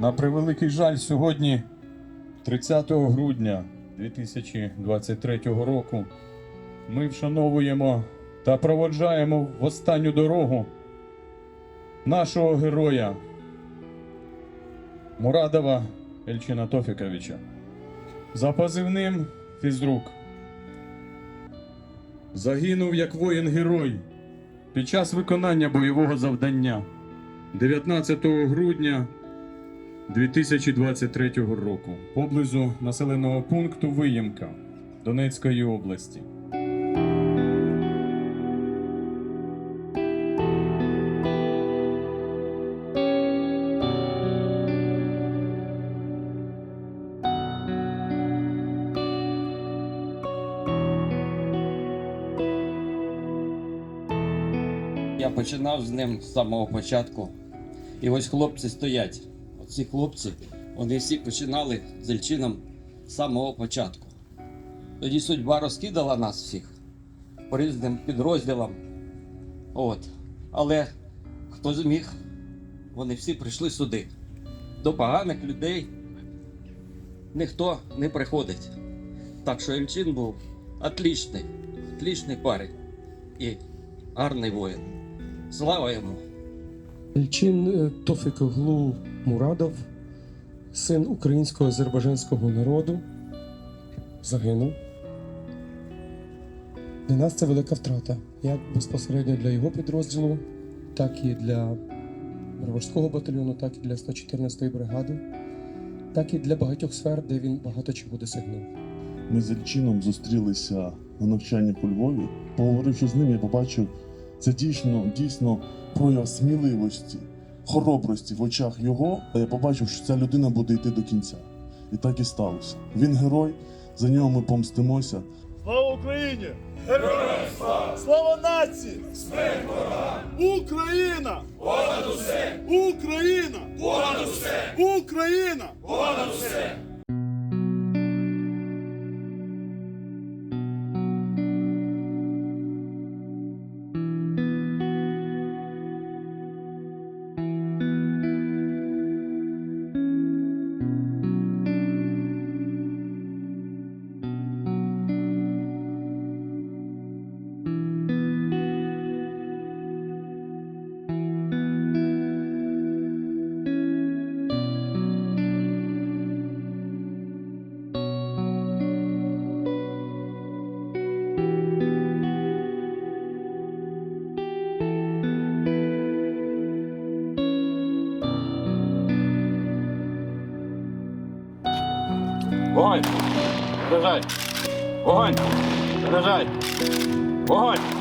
На превеликий жаль, сьогодні, 30 грудня 2023 року, ми вшановуємо та проводжаємо в останню дорогу нашого героя Мурадова Ельчина Тофіковича за позивним фізрук. Загинув як воїн-герой під час виконання бойового завдання 19 грудня 2023 року поблизу населеного пункту Виємка Донецької області. Я починав з ним з самого початку. І ось хлопці стоять. Оці хлопці, вони всі починали з Ельчином з самого початку. Тоді судьба розкидала нас всіх по різним підрозділам. От. Але хто зміг, вони всі прийшли сюди. До поганих людей ніхто не приходить. Так що Ельчин був отлічний, отлічний парень і гарний воїн. Слава йому! Ельчин е, Тофікоглу Мурадов, син українського азербайджанського народу, загинув. Для нас це велика втрата, як безпосередньо для його підрозділу, так і для Броварського батальйону, так і для 114-ї бригади, так і для багатьох сфер, де він багато чого досягнув. Ми з Ельчином зустрілися на навчанні по Львові. Поговоривши з ним, я побачив це дійсно, дійсно прояв сміливості, хоробрості в очах його. А я побачив, що ця людина буде йти до кінця. І так і сталося. Він герой, за нього ми помстимося. Слава Україні! Героям слава! Слава нації! Смерть ворогам! Україна! Понад усе! Україна! Понад усе! Україна! Понад усе! Вогонь! Заряджай! Вогонь! Заряджай! Вогонь!